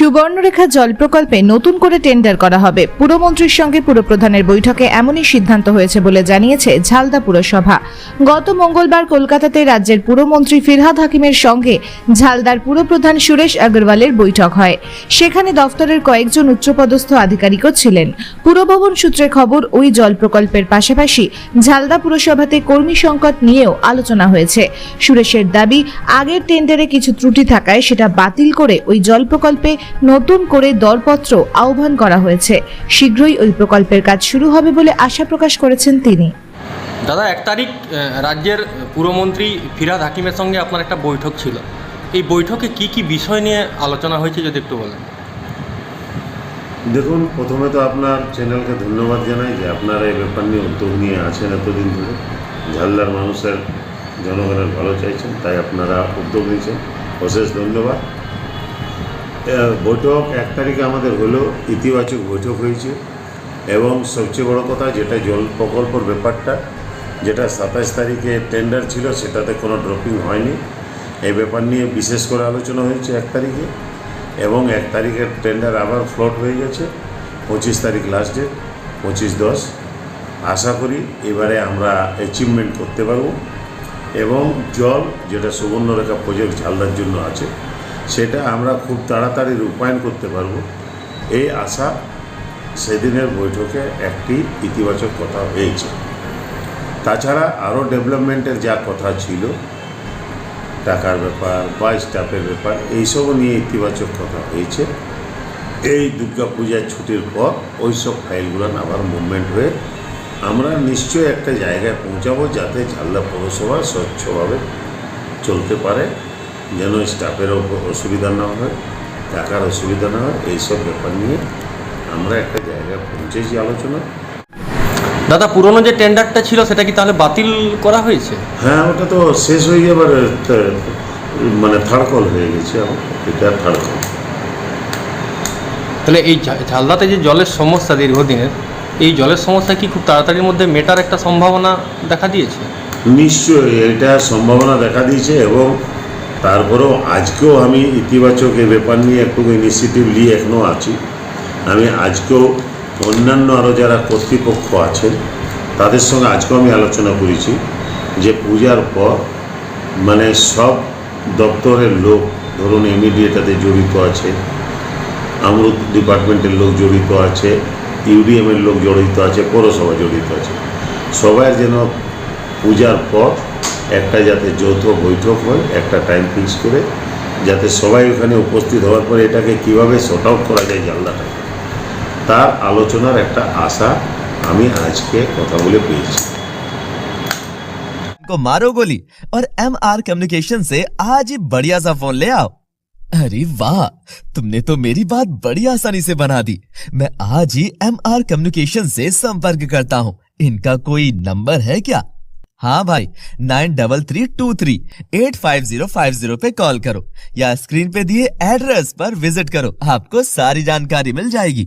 সুবর্ণরেখা জল প্রকল্পে নতুন করে টেন্ডার করা হবে। পুরমন্ত্রীর সঙ্গে পুরপ্রধানের বৈঠকে এমনই সিদ্ধান্ত হয়েছে বলে জানিয়েছে ঝালদা পুরসভা। গত মঙ্গলবার কলকাতাতে রাজ্যের পুরমন্ত্রী ফিরহাদ হাকিমের সঙ্গে ঝালদার পুরপ্রধান সুরেশ আগরওয়ালের বৈঠক হয়। সেখানে দফতরের কয়েকজন উচ্চপদস্থ আধিকারিকও ছিলেন। পুরভবন সূত্রে খবর, ওই জল প্রকল্পের পাশাপাশি ঝালদা পুরসভাতে কর্মী সংকট নিয়েও আলোচনা হয়েছে। সুরেশের দাবি, আগের টেন্ডারে কিছু ত্রুটি থাকায় সেটা বাতিল করে ওই জল প্রকল্পে নতুন করে দরপত্র আহ্বান করা হয়েছে। শীঘ্রই ওই প্রকল্পের কাজ শুরু হবে বলে আশা প্রকাশ করেছেন তিনি। দাদা এক তারিখ রাজ্যের পুরমন্ত্রী ফিরাদ হাকিমের সঙ্গে আপনার একটা বৈঠক ছিল। এই বৈঠকে কি কি বিষয় নিয়ে আলোচনা হয়েছে যদি একটু বলেন। দেখুন প্রথমে তো আপনার চ্যানেলকে ধন্যবাদ জানাই যে আপনারা এই ব্যাপার নিয়ে উদ্যোগ নিয়ে আছেন এতদিন ধরে। ঝালদার মানুষের জনগণের ভালো চাইছেন তাই আপনারা উদ্যোগ নিয়েছেন। অশেষ ধন্যবাদ। বৈঠক এক তারিখে আমাদের হলো, ইতিবাচক বৈঠক হয়েছে। এবং সবচেয়ে বড় কথা যেটা জল প্রকল্পর ব্যাপারটা, যেটা সাতাশ তারিখে টেন্ডার ছিল, সেটাতে কোনো ড্রপিং হয়নি। এই ব্যাপার নিয়ে বিশেষ করে আলোচনা হয়েছে এক তারিখে। এবং এক তারিখের টেন্ডার আবার ফ্লট হয়ে গেছে, পঁচিশ তারিখ লাস্ট ডেট পঁচিশ দশ। আশা করি এবারে আমরা অ্যাচিভমেন্ট করতে পারব। এবং জল, যেটা সুবর্ণরেখা প্রজেক্ট ঝালদার জন্য আছে সেটা আমরা খুব তাড়াতাড়ি রূপায়ণ করতে পারব। এই আশা সেদিনের বৈঠকে একটি ইতিবাচক কথা হয়েছে। তাছাড়া আরও ডেভেলপমেন্টের যা কথা ছিল, টাকার ব্যাপার বা স্টাফের ব্যাপার, এইসবও নিয়ে ইতিবাচক কথা হয়েছে। এই দুর্গাপূজার ছুটির পর ওই সব ফাইলগুলো আবার মুভমেন্ট হয়ে আমরা নিশ্চয়ই একটা জায়গায় পৌঁছাবো যাতে ঝালদা পৌরসভা স্বচ্ছভাবে চলতে পারে। যেন স্টাফেরও অসুবিধা না হয় টাকার অসুবিধা না হয় এইসব ব্যাপার নিয়ে আমরা একটা জায়গায় পৌঁছেছি আলোচনা। দাদা পুরনো যে টেন্ডারটা ছিল সেটা কি তাহলে বাতিল করা হয়েছে? হ্যাঁ ওটা তো শেষ হয়ে যাবার মানে থার্ড কল হয়ে গেছে এটা থার্ড কল তাহলে এই ঝালদাতে যে জলের সমস্যা দীর্ঘদিনের এই জলের সমস্যা কি খুব তাড়াতাড়ির মধ্যে মেটার একটা সম্ভাবনা দেখা দিয়েছে? নিশ্চয়ই এটা সম্ভাবনা দেখা দিয়েছে এবং তারপরেও আজকেও আমি ইতিবাচক এই ব্যাপার নিয়ে একটু ইনিশিয়েটিভ নিয়ে এখনও আছি। আমি আজকেও অন্যান্য আরও যারা কর্তৃপক্ষ আছেন, তাদের সঙ্গে আজকেও আমি আলোচনা করেছি যে পূজার পর মানে সব দপ্তরের লোক, ধরুন এমিডিয়েটাতে জড়িত আছে, আমরুদ ডিপার্টমেন্টের লোক জড়িত আছে ইউডিএমের লোক জড়িত আছে, পৌরসভা জড়িত আছে। সবাই যেন পূজার পর একটা যাতে যৌথ বৈঠক হয় একটা টাইম ফিক্স করে যাতে সবাই ওখানে উপস্থিত হওয়ার পরে এটাকে কিভাবে শর্ট আউট করা যায় জানলাটা তার আলোচনার একটা আশা আমি আজকে কথা বলে পেয়েছি को मारो गोली और एम आर कम्युनिकेशन से आज ही बढ़िया सा फोन ले आओ अरे वाह तुमने तो मेरी बात बड़ी आसानी से बना दी मैं आज ही एम आर कम्युनिकेशन से संपर्क करता हूँ इनका कोई नंबर है क्या हाँ भाई, nine double three two three, eight five zero five zero पे कॉल करो या स्क्रीन पे दिए एड्रेस पर विज़िट करो। आपको सारी जानकारी मिल जाएगी।